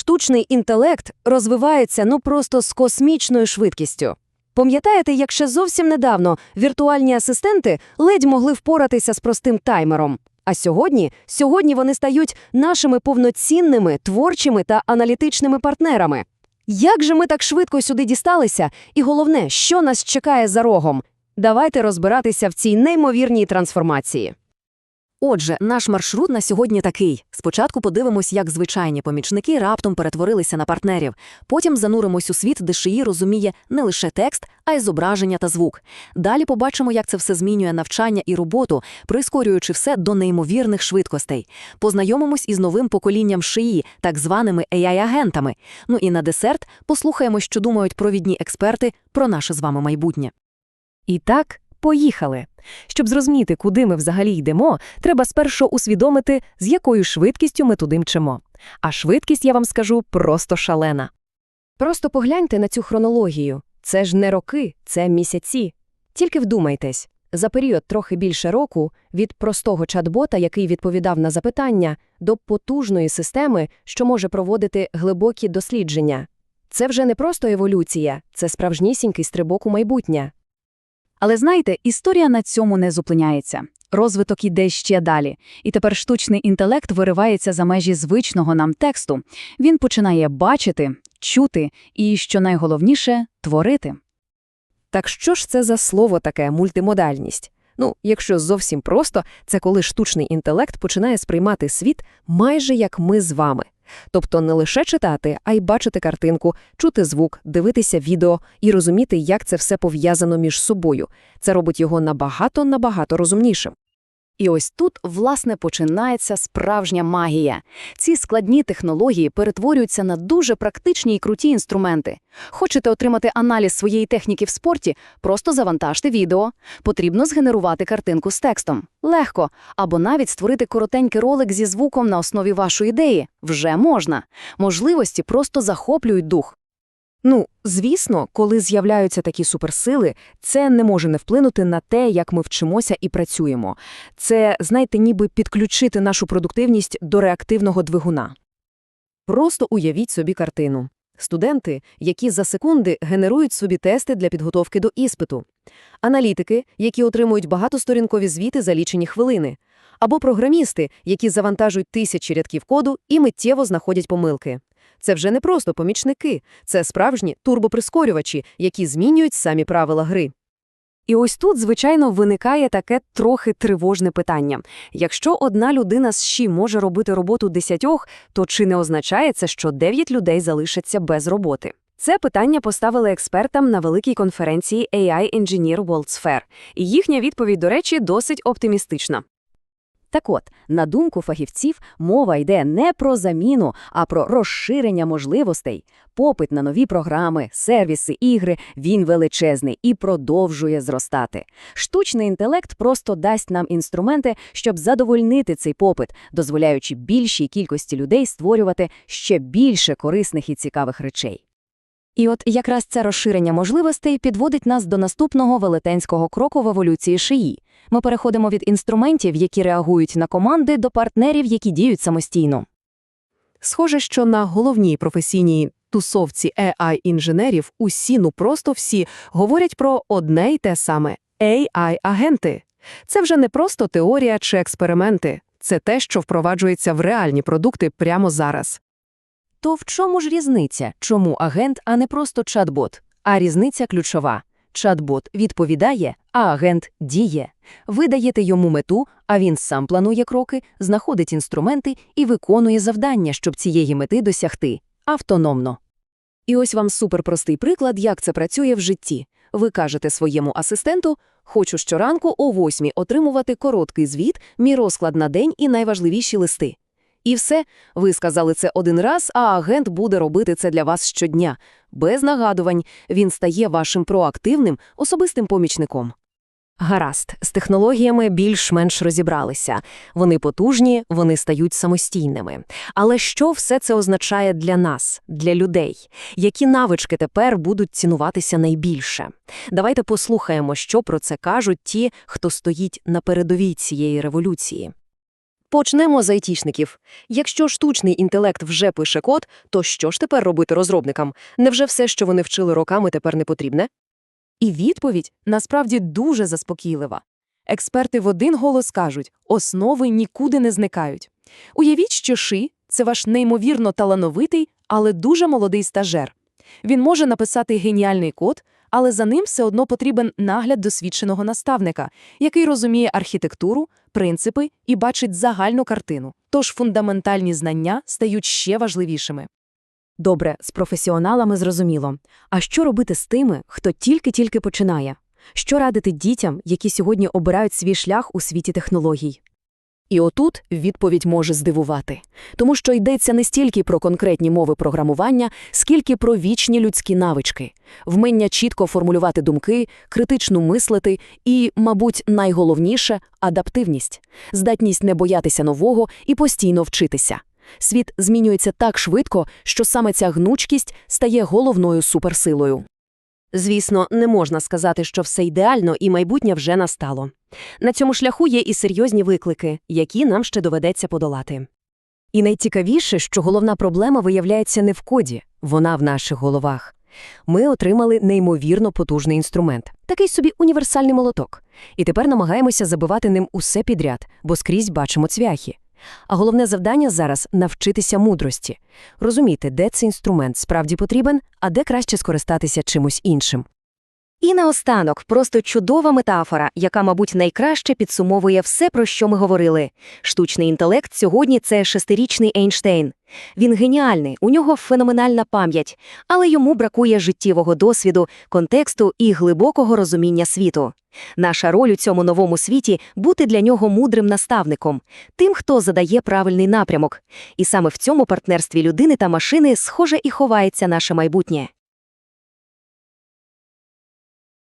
Штучний інтелект розвивається ну просто з космічною швидкістю. Пам'ятаєте, як ще зовсім недавно віртуальні асистенти ледь могли впоратися з простим таймером? А сьогодні, сьогодні вони стають нашими повноцінними, творчими та аналітичними партнерами. Як же ми так швидко сюди дісталися? І головне, що нас чекає за рогом? Давайте розбиратися в цій неймовірній трансформації. Отже, наш маршрут на сьогодні такий. Спочатку подивимось, як звичайні помічники раптом перетворилися на партнерів. Потім зануримось у світ, де ШИї розуміє не лише текст, а й зображення та звук. Далі побачимо, як це все змінює навчання і роботу, прискорюючи все до неймовірних швидкостей. Познайомимось із новим поколінням ШИї, так званими AI-агентами. Ну і на десерт послухаємо, що думають провідні експерти про наше з вами майбутнє. І так, поїхали. Щоб зрозуміти, куди ми взагалі йдемо, треба спершу усвідомити, з якою швидкістю ми туди мчимо. А швидкість, я вам скажу, просто шалена. Просто погляньте на цю хронологію. Це ж не роки, це місяці. Тільки вдумайтесь, за період трохи більше року від простого чат-бота, який відповідав на запитання, до потужної системи, що може проводити глибокі дослідження. Це вже не просто еволюція, це справжнісінький стрибок у майбутнє. Але знаєте, історія на цьому не зупиняється. Розвиток іде ще далі. І тепер штучний інтелект виривається за межі звичного нам тексту. Він починає бачити, чути і, що найголовніше, творити. Так що ж це за слово таке мультимодальність? Ну, якщо зовсім просто, це коли штучний інтелект починає сприймати світ майже як ми з вами. Тобто не лише читати, а й бачити картинку, чути звук, дивитися відео і розуміти, як це все пов'язано між собою. Це робить його набагато-набагато розумнішим. І ось тут, власне, починається справжня магія. Ці складні технології перетворюються на дуже практичні і круті інструменти. Хочете отримати аналіз своєї техніки в спорті? Просто завантажте відео. Потрібно згенерувати картинку з текстом. Легко. Або навіть створити коротенький ролик зі звуком на основі вашої ідеї. Вже можна. Можливості просто захоплюють дух. Ну, звісно, коли з'являються такі суперсили, це не може не вплинути на те, як ми вчимося і працюємо. Це, знаєте, ніби підключити нашу продуктивність до реактивного двигуна. Просто уявіть собі картину. Студенти, які за секунди генерують собі тести для підготовки до іспиту, аналітики, які отримують багатосторінкові звіти за лічені хвилини, або програмісти, які завантажують тисячі рядків коду і миттєво знаходять помилки. Це вже не просто помічники, це справжні турбоприскорювачі, які змінюють самі правила гри. І ось тут, звичайно, виникає таке трохи тривожне питання. Якщо одна людина з ЩІ може робити роботу десятьох, то чи не означає це, що дев'ять людей залишаться без роботи? Це питання поставили експертам на великій конференції AI Engineer World Fair. І їхня відповідь, до речі, досить оптимістична. Так от, на думку фахівців, мова йде не про заміну, а про розширення можливостей. Попит на нові програми, сервіси, ігри – він величезний і продовжує зростати. Штучний інтелект просто дасть нам інструменти, щоб задовольнити цей попит, дозволяючи більшій кількості людей створювати ще більше корисних і цікавих речей. І от якраз це розширення можливостей підводить нас до наступного велетенського кроку в еволюції шиї. Ми переходимо від інструментів, які реагують на команди, до партнерів, які діють самостійно. Схоже, що на головній професійній тусовці AI-інженерів усі, ну просто всі, говорять про одне й те саме – AI-агенти. Це вже не просто теорія чи експерименти. Це те, що впроваджується в реальні продукти прямо зараз. То в чому ж різниця? Чому агент, а не просто чат-бот? А різниця ключова. Чат-бот відповідає, а агент діє. Ви даєте йому мету, а він сам планує кроки, знаходить інструменти і виконує завдання, щоб цієї мети досягти. Автономно. І ось вам суперпростий приклад, як це працює в житті. Ви кажете своєму асистенту «Хочу щоранку о восьмій отримувати короткий звіт, мій розклад на день і найважливіші листи». І все, ви сказали це один раз, а агент буде робити це для вас щодня. Без нагадувань він стає вашим проактивним, особистим помічником. Гаразд, з технологіями більш-менш розібралися. Вони потужні, вони стають самостійними. Але що все це означає для нас, для людей? Які навички тепер будуть цінуватися найбільше? Давайте послухаємо, що про це кажуть ті, хто стоїть на передовій цієї революції. Почнемо з айтішників. Якщо штучний інтелект вже пише код, то що ж тепер робити розробникам? Невже все, що вони вчили роками, тепер не потрібне? І відповідь насправді дуже заспокійлива. Експерти в один голос кажуть, основи нікуди не зникають. Уявіть, що Ши – це ваш неймовірно талановитий, але дуже молодий стажер. Він може написати геніальний код, але за ним все одно потрібен нагляд досвідченого наставника, який розуміє архітектуру, принципи і бачить загальну картину. Тож фундаментальні знання стають ще важливішими. Добре, з професіоналами зрозуміло. А що робити з тими, хто тільки-тільки починає? Що радити дітям, які сьогодні обирають свій шлях у світі технологій? І отут відповідь може здивувати, тому що йдеться не стільки про конкретні мови програмування, скільки про вічні людські навички, вміння чітко формулювати думки, критично мислити і, мабуть, найголовніше адаптивність, здатність не боятися нового і постійно вчитися. Світ змінюється так швидко, що саме ця гнучкість стає головною суперсилою. Звісно, не можна сказати, що все ідеально і майбутнє вже настало. На цьому шляху є і серйозні виклики, які нам ще доведеться подолати. І найцікавіше, що головна проблема виявляється не в коді, вона в наших головах. Ми отримали неймовірно потужний інструмент, такий собі універсальний молоток. І тепер намагаємося забивати ним усе підряд, бо скрізь бачимо цвяхи. А головне завдання зараз – навчитися мудрості. Розуміти, де цей інструмент справді потрібен, а де краще скористатися чимось іншим. І наостанок просто чудова метафора, яка, мабуть, найкраще підсумовує все, про що ми говорили. Штучний інтелект сьогодні – це шестирічний Ейнштейн. Він геніальний, у нього феноменальна пам'ять, але йому бракує життєвого досвіду, контексту і глибокого розуміння світу. Наша роль у цьому новому світі – бути для нього мудрим наставником, тим, хто задає правильний напрямок. І саме в цьому партнерстві людини та машини, схоже, і ховається наше майбутнє.